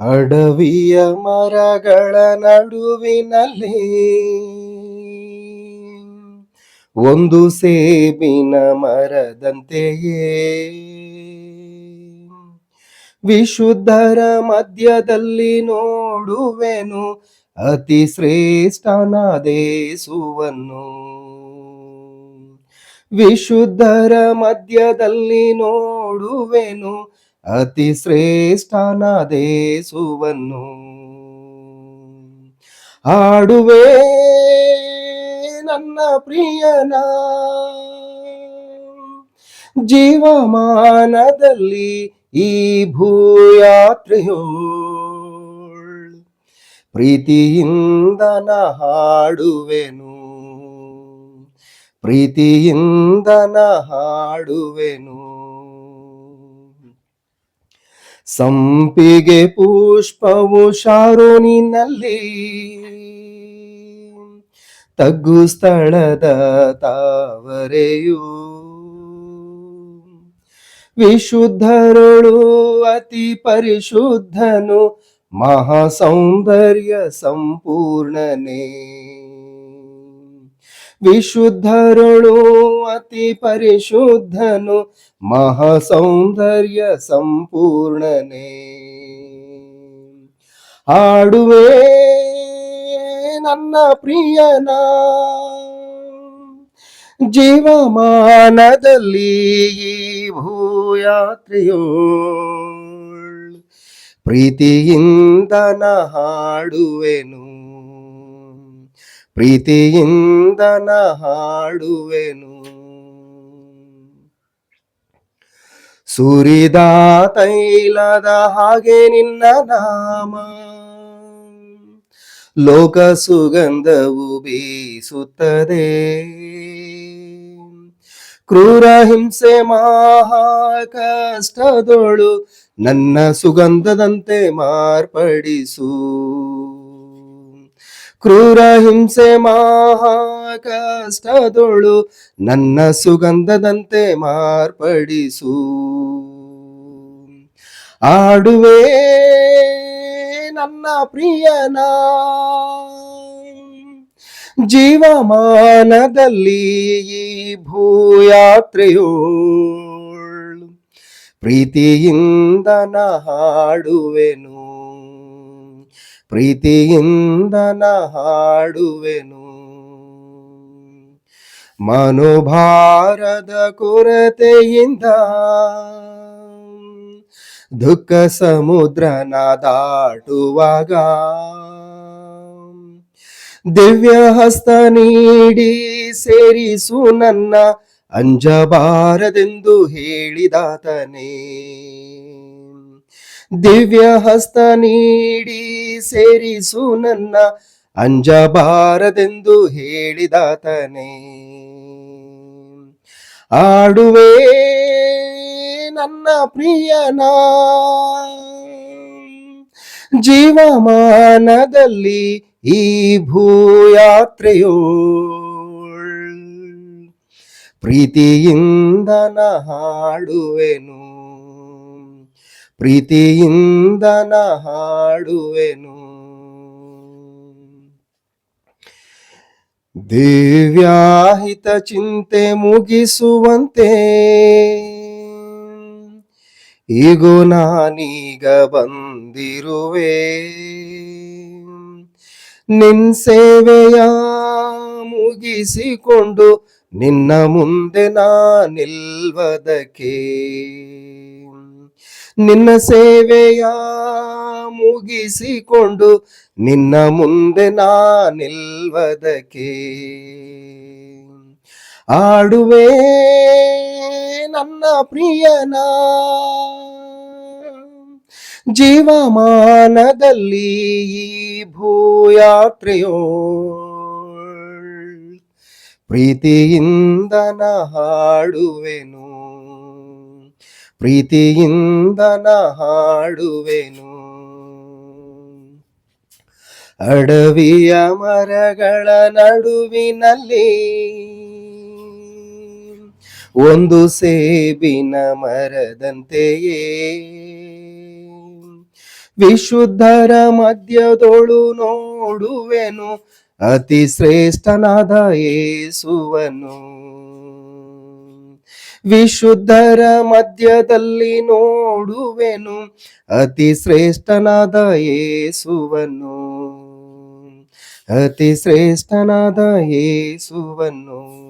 ಅಡವಿಯ ಮರಗಳ ನಡುವಿನಲ್ಲಿ ಒಂದು ಸೇಬಿನ ಮರದಂತೆಯೇ. ವಿಶುದ್ಧರ ಮಧ್ಯದಲ್ಲಿ ನೋಡುವೆನು ಅತಿ ಶ್ರೇಷ್ಠನಾದೇಸುವನ್ನು ವಿಶುದ್ಧರ ಮಧ್ಯದಲ್ಲಿ ನೋಡುವೆನು ಅತಿ ಶ್ರೇಷ್ಠನಾದೇಸುವನ್ನು ಹಾಡುವೆ ನನ್ನ ಪ್ರಿಯನ. ಜೀವಮಾನದಲ್ಲಿ ಈ ಭೂಯಾತ್ರೆಯೋ ಪ್ರೀತಿಯಿಂದ ಹಾಡುವೆನು. ಪ್ರೀತಿಯಿಂದ ಹಾಡುವೆನು. ಸಂಪಿಗೆ ಪುಷ್ಪವು ಶಾರೋನಿನಲ್ಲಿ ತಗ್ಗು ಸ್ಥಳದ ತಾವರೆಯು. ವಿಶುದ್ಧರೊಳು ಅತಿ ಪರಿಶುದ್ಧನು ಮಹಾ ಸೌಂದರ್ಯ ಸಂಪೂರ್ಣನೇ. ವಿಶುದ್ಧರೊಳು ಅತಿ ಪರಿಶುದ್ಧನು ಮಹಾ ಸೌಂದರ್ಯ ಸಂಪೂರ್ಣನೇ. ಹಾಡುವೆ ನನ್ನ ಪ್ರಿಯನ ಜೀವಮಾನದಲ್ಲಿ ಈ ಭೂಯಾತ್ರೆಯೋ ಪ್ರೀತಿಯಿಂದನ ಹಾಡುವೆನು. ಪ್ರೀತಿಯಿಂದ ಹಾಡುವೆನು ಸುರಿದ ತೈಲದ ಹಾಗೆ ನಿನ್ನ ನಾಮ. ಲೋಕ ಸುಗಂಧವು ಬೀಸುತ್ತದೆ. ಕ್ರೂರ ಹಿಂಸೆ ಮಹಾ ಕಷ್ಟದೊಳು ನನ್ನ ಸುಗಂಧದಂತೆ ಮಾರ್ಪಡಿಸು. ಕ್ರೂರ ಹಿಂಸೆ ಕಷ್ಟದೊಳು ನನ್ನ ಸುಗಂಧದಂತೆ ಮಾರ್ಪಡಿಸು. ಆಡುವೆ ನನ್ನ ಪ್ರಿಯನ. ಜೀವಮಾನದಲ್ಲಿ ಈ ಭೂಯಾತ್ರೆಯು ಪ್ರೀತಿಯಿಂದ ಹಾಡುವೆನು. ಪ್ರೀತಿಯಿಂದ ನ ಹಾಡುವೆನು ಮನೋಭಾರದ ಕೊರತೆಯಿಂದ ದುಃಖ ಸಮುದ್ರನ ದಾಟುವಾಗ ದಿವ್ಯ ಹಸ್ತ ನೀಡಿ ಸೇರಿಸು ನನ್ನ ಅಂಜಬಾರದೆಂದು ಹೇಳಿದಾತನೇ. ದಿವ್ಯ ಹಸ್ತ ನೀಡಿ ಸೇರಿಸು ನನ್ನ ಅಂಜಬಾರದೆಂದು ಹೇಳಿದಾತನೇ. ಆಡುವೆ ನನ್ನ ಪ್ರಿಯನ. ಜೀವಮಾನದಲ್ಲಿ ಈ ಭೂಯಾತ್ರೆಯೋ ಪ್ರೀತಿಯಿಂದ ಹಾಡುವೆನು. ಪ್ರೀತಿಯಿಂದ ನ ಹಾಡುವೆನು. ದಿವ್ಯಾಹಿತ ಚಿಂತೆ ಮುಗಿಸುವಂತೆ ಈಗೋ ನಾನೀಗ ಬಂದಿರುವೆ. ನಿನ್ ಸೇವೆಯ ಮುಗಿಸಿಕೊಂಡು ನಿನ್ನ ಮುಂದೆ ನಾ ನಿಲ್ವದಕ್ಕೆ ನಿನ್ನ ಸೇವೆಯ ಮುಗಿಸಿಕೊಂಡು ನಿನ್ನ ಮುಂದೆ ನಾ ನಿಲ್ವದಕ್ಕೆ ಆಡುವೆ ನನ್ನ ಪ್ರಿಯನ. ಜೀವಮಾನದಲ್ಲಿ ಈ ಭೂಯಾತ್ರೆಯೋ ಪ್ರೀತಿಯಿಂದ ಹಾಡುವೆನು. ಪ್ರೀತಿಯಿಂದ ಹಾಡುವೆನು. ಅಡವಿಯ ಮರಗಳ ನಡುವಿನಲ್ಲಿ ಒಂದು ಸೇಬಿನ ಮರದಂತೆಯೇ. ವಿಶುದ್ಧರ ಮಧ್ಯದೊಳು ನೋಡುವೆನು ಅತಿ ಶ್ರೇಷ್ಠನಾದ ಯೇಸುವನು ವಿಶುದ್ಧರ ಮಧ್ಯದಲ್ಲಿ ನೋಡುವೆನು ಅತಿ ಶ್ರೇಷ್ಠನಾದ ಯೇಸುವನ್ನು. ಅತಿ ಶ್ರೇಷ್ಠನಾದ ಯೇಸುವನು